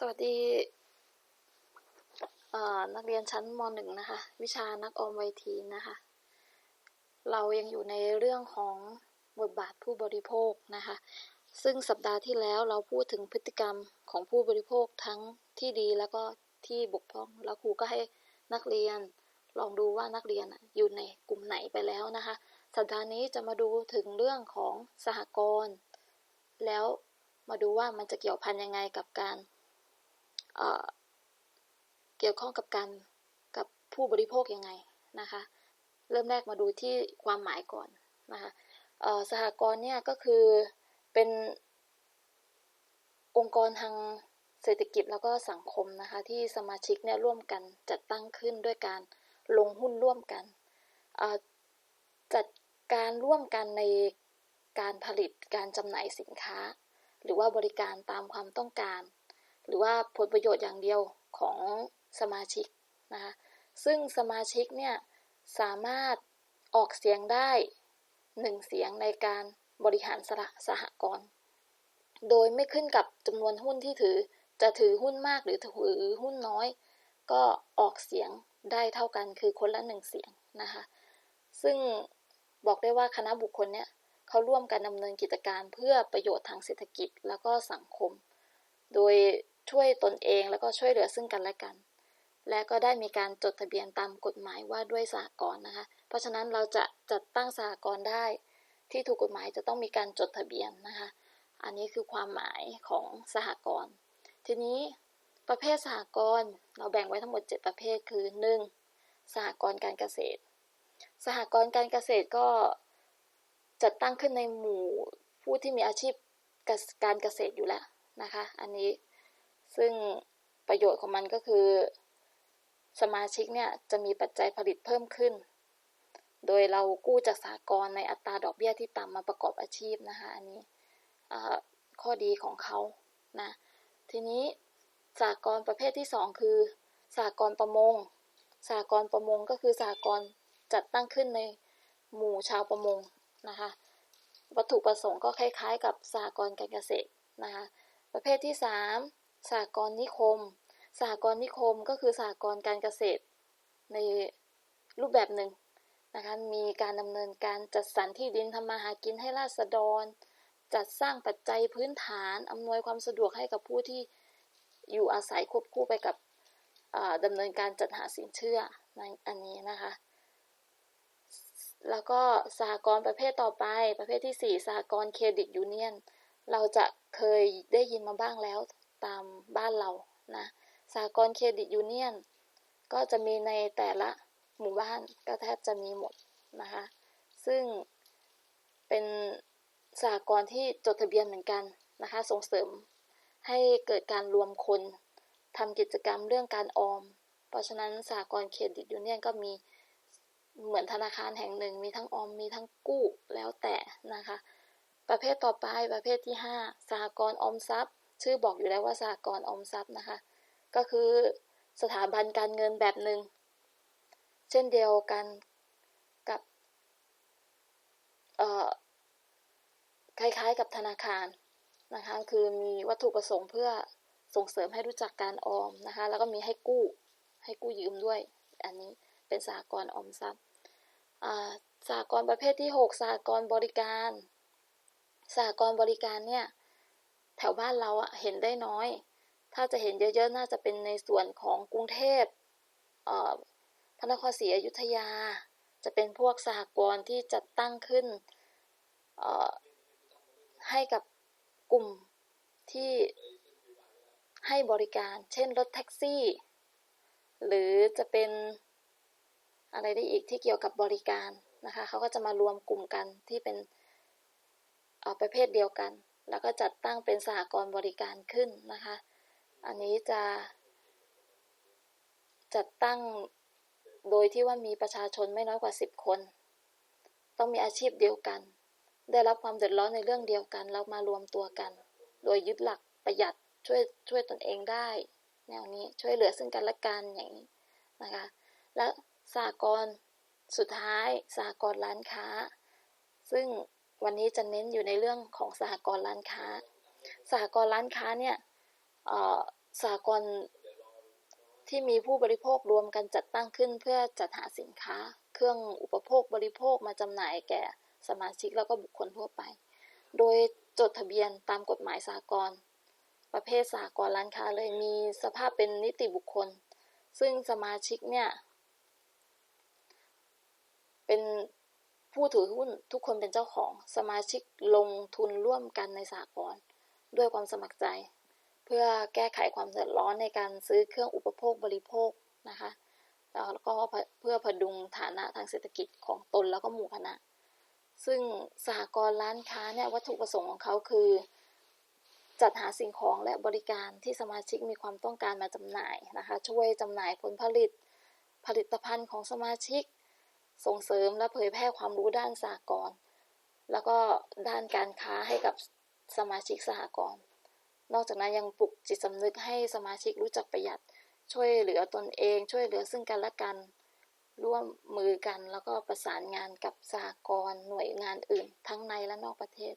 สวัสดีนักเรียนชั้นม .1 นะคะ วิชานักออมไวทีนะคะ เรายังอยู่ในเรื่องของบทบาทผู้บริโภคนะคะ ซึ่งสัปดาห์ที่แล้วเราพูดถึงพฤติกรรมของผู้บริโภคทั้งที่ดีแล้วก็ที่บกพร่อง แล้วครูก็ให้นักเรียนลองดูว่านักเรียนอยู่ในกลุ่มไหนไปแล้วนะคะ สัปดาห์นี้จะมาดูถึงเรื่องของสหกรณ์แล้วมาดูว่ามันจะเกี่ยวพันยังไงกับการ เเกี่ยวข้องกับการกับผู้บริโภคยังไงนะคะ เริ่มแรกมาดูที่ความหมายก่อนนะคะสหกรณ์เนี่ยก็คือเป็นองค์กรทางเศรษฐกิจแล้วก็สังคมนะคะที่สมาชิกเนี่ยร่วมกันจัดตั้งขึ้นด้วยการลงหุ้นร่วมกัน จัดการร่วมกันในการผลิตการจำหน่ายสินค้า หรือว่าบริการตามความต้องการ หรือว่าผลประโยชน์อย่างเดียวของสมาชิกนะคะซึ่งสมาชิกเนี่ยสามารถออกเสียงได้หนึ่งเสียงในการบริหารสละสหกรณ์โดยไม่ขึ้นกับจำนวนหุ้นที่ถือจะถือหุ้นมากหรือถือหุ้นน้อย ก็ออกเสียงได้เท่ากันคือคนละหนึ่งเสียงนะคะซึ่งบอกได้ว่าคณะบุคคลเนี่ยเขาร่วมกันดำเนินกิจการเพื่อประโยชน์ทางเศรษฐกิจแล้วก็สังคม โดย ช่วยตนเองแล้วก็ช่วยเหลือซึ่งกันและกัน และก็ได้มีการจดทะเบียนตามกฎหมายว่าด้วยสหกรณ์นะคะ เพราะฉะนั้นเราจะจัดตั้งสหกรณ์ได้ ที่ถูกกฎหมายจะต้องมีการจดทะเบียนนะคะ อันนี้คือความหมายของสหกรณ์ ทีนี้ประเภทสหกรณ์เราแบ่งไว้ทั้งหมด 7 ประเภทคือ 1. สหกรณ์การเกษตร สหกรณ์การเกษตรก็จัดตั้งขึ้นในหมู่ผู้ที่มีอาชีพการเกษตรอยู่แล้วนะคะ อันนี้ ซึ่งประโยชน์ของมันก็คือ สมาชิกเนี่ยจะมีปัจจัยผลิตเพิ่มขึ้น โดยเรากู้จากสากลในอัตราดอกเบี้ยที่ต่ำมาประกอบอาชีพนะคะอันนี้ข้อดีของเขานะทีนี้สากลประเภทที่ 2 คือสากลประมงสากลประมงก็คือสากลจัดตั้งขึ้นในหมู่ชาวประมงนะคะวัตถุประสงค์ก็คล้ายๆ กับสากลการเกษตรนะคะประเภทที่ 3 สากลนิคมสากลนิคมก็คือสากลการเกษตร ในรูปแบบหนึ่งนะคะมีการดำเนินการจัดสรรที่ดินทำมาหากินให้ราษฎร จัดสร้างปัจจัยพื้นฐานอำนวยความสะดวกให้กับผู้ที่อยู่อาศัยควบคู่ไปกับดำเนินการจัดหาสินเชื่อในอันนี้นะคะ แล้วก็สหกรณ์ประเภทต่อไปประเภทที่ 4สหกรณ์เครดิตยูเนียนเราจะเคยได้ยินมาบ้างแล้ว ตามบ้านเรานะสหกรเครดิตยูเนียนก็จะมีในแต่ละหมู่บ้านก็แทบจะมีหมดนะคะ ซึ่งเป็นสหกรที่จดทะเบียนเหมือนกันนะคะ ส่งเสริมให้เกิดการรวมคนทำกิจกรรมเรื่องการออม เพราะฉะนั้นสหกรเครดิตยูเนียนก็มีเหมือนธนาคารแห่งหนึ่ง มีทั้งออมมีทั้งกู้แล้วแต่นะคะ ประเภทต่อไปประเภทที่ 5สหกรณ์ออมทรัพย์ ชื่อบอกอยู่แล้วว่าสหกรณ์อมทรัพย์นะคะ ก็คือสถาบันการเงินแบบหนึ่ง เช่นเดียวกันกับคล้ายๆกับธนาคารนะคะ คือมีวัตถุประสงค์เพื่อส่งเสริมให้รู้จักการออมนะคะ แล้วก็มีให้กู้ให้กู้ยืมด้วย อันนี้เป็นสหกรออมทรัพย์สหกรประเภทที่ 6สหกรบริการสหกรบริการเนี่ย แถวบ้านเราอะเห็นได้น้อย ถ้าจะเห็นเยอะๆ น่าจะเป็นในส่วนของกรุงเทพพระนครศรีอยุธยา จะเป็นพวกสหกรณ์ที่จัดตั้งขึ้นให้กับกลุ่มที่ให้บริการ เช่นรถแท็กซี่ หรือจะเป็นอะไรได้อีกที่เกี่ยวกับบริการนะคะเขาก็จะมารวมกลุ่มกันที่เป็นประเภทเดียวกัน แล้วก็จัดตั้งเป็นสหกรณ์บริการขึ้นนะคะ อันนี้จะจัดตั้งโดยที่ว่ามีประชาชนไม่น้อยกว่า 10 คน ต้องมีอาชีพเดียวกัน ได้รับความเดือดร้อนในเรื่องเดียวกันแล้วมารวมตัวกัน โดยยึดหลักประหยัดช่วยช่วยตนเองได้ แนวนี้ช่วยเหลือซึ่งกันและกันอย่างนี้นะคะ และสากลสุดท้ายสากลร้านค้า ซึ่ง วันนี้จะเน้นอยู่ในเรื่องของสหกรณ์ร้านค้า สหกรณ์ร้านค้าเนี่ยสากลที่มีผู้บริโภครวมกันจัดตั้งขึ้น เพื่อจัดหาสินค้า เครื่องอุปโภคบริโภคมาจำหน่ายแก่สมาชิกแล้วก็บุคคลทั่วไป โดยจดทะเบียนตามกฎหมายสากลประเภทสากลร้านค้าเลยมีสภาพเป็นนิติบุคคล ซึ่งสมาชิกเนี่ยเป็น ผู้ถือหุ้นทุกคนเป็นเจ้าของสมาชิกลงทุนร่วมกันในสากลด้วยความสมัครใจ เพื่อแก้ไขความเดือดร้อนในการซื้อเครื่องอุปโภคบริโภคนะคะแล้วก็เพื่อพดุงฐานะทางเศรษฐกิจของตนแล้วก็หมู่คณะ ซึ่งสหกรณ์ร้านค้าเนี่ยวัตถุประสงค์ของเขาคือ จัดหาสิ่งของและบริการที่สมาชิกมีความต้องการมาจำหน่ายนะคะ ช่วยจำหน่ายผลผลิต ผลิตภัณฑ์ของสมาชิก ส่งเสริมและเผยแพร่ความรู้ด้านสหกรณ์แล้วก็ด้านการค้าให้กับสมาชิกสหกรณ์นอกจากนั้นยังปลุกจิตสำนึกให้สมาชิกรู้จักประหยัด ช่วยเหลือตนเอง ช่วยเหลือซึ่งกันและกัน ร่วมมือกันแล้วก็ประสานงานกับสหกรณ์หน่วยงานอื่น ทั้งในและนอกประเทศ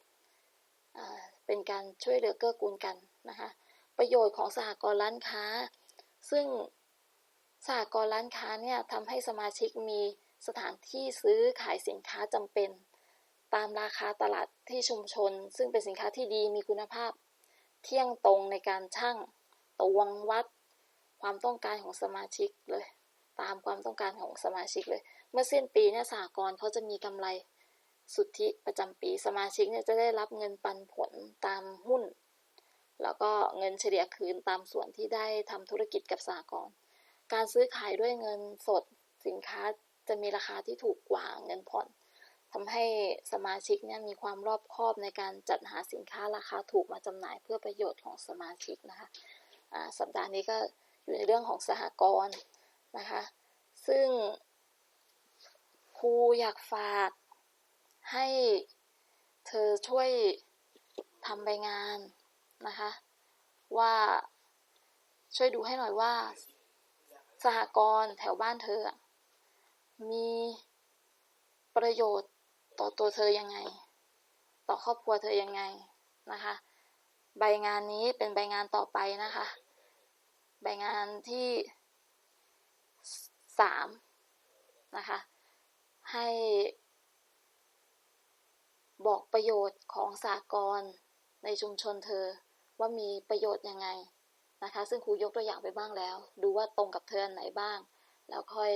เป็นการช่วยเหลือเกื้อกูลกันนะคะประโยชน์ของสหกรณ์ร้านค้า ซึ่งสหกรณ์ร้านค้าเนี่ยทำให้สมาชิกมี สถานที่ซื้อขายสินค้าจำเป็น ตามราคาตลาดที่ชุมชน ซึ่งเป็นสินค้าที่ดีมีคุณภาพ เที่ยงตรงในการชั่งตวงวัด ความต้องการของสมาชิกเลย ตามความต้องการของสมาชิกเลย เมื่อสิ้นปีเนี่ยสหกรณ์เขาจะมีกำไรสุทธิประจำปีสมาชิกเนี่ยจะได้รับเงินปันผลตามหุ้น แล้วก็เงินเฉลี่ยคืนตามส่วนที่ได้ทำธุรกิจกับสหกรการซื้อขายด้วยเงินสดสินค้า จะมีราคาที่ถูกกว่าเงินผ่อนทำให้สมาชิกเนี่ยมีความรอบคอบในการจัดหาสินค้าราคาถูกมาจำหน่ายเพื่อประโยชน์ของสมาชิกนะคะสัปดาห์นี้ก็อยู่ในเรื่องของสหกรณ์นะคะ ซึ่งครูอยากฝากให้เธอช่วยทำใบงานนะคะ ว่าช่วยดูให้หน่อยว่า สหกรณ์แถวบ้านเธอ มีประโยชน์ต่อตัวเธอยังไง ต่อครอบครัวเธอยังไงนะคะ ใบงานนี้เป็นใบงานต่อไปนะคะ ใบงานที่สามนะคะ ให้บอกประโยชน์ของสากลในชุมชนเธอว่ามีประโยชน์ยังไงนะคะ ซึ่งครูยกตัวอย่างไปบ้างแล้ว ดูว่าตรงกับเธอไหนบ้าง แล้วค่อย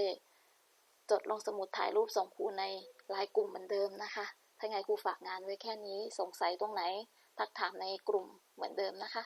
จดลงสมุดถ่ายรูปส่งครูในไลน์กลุ่มเหมือนเดิมนะคะ ถ้าไงครูฝากงานไว้แค่นี้สงสัยตรงไหน ทักถามในกลุ่มเหมือนเดิมนะคะ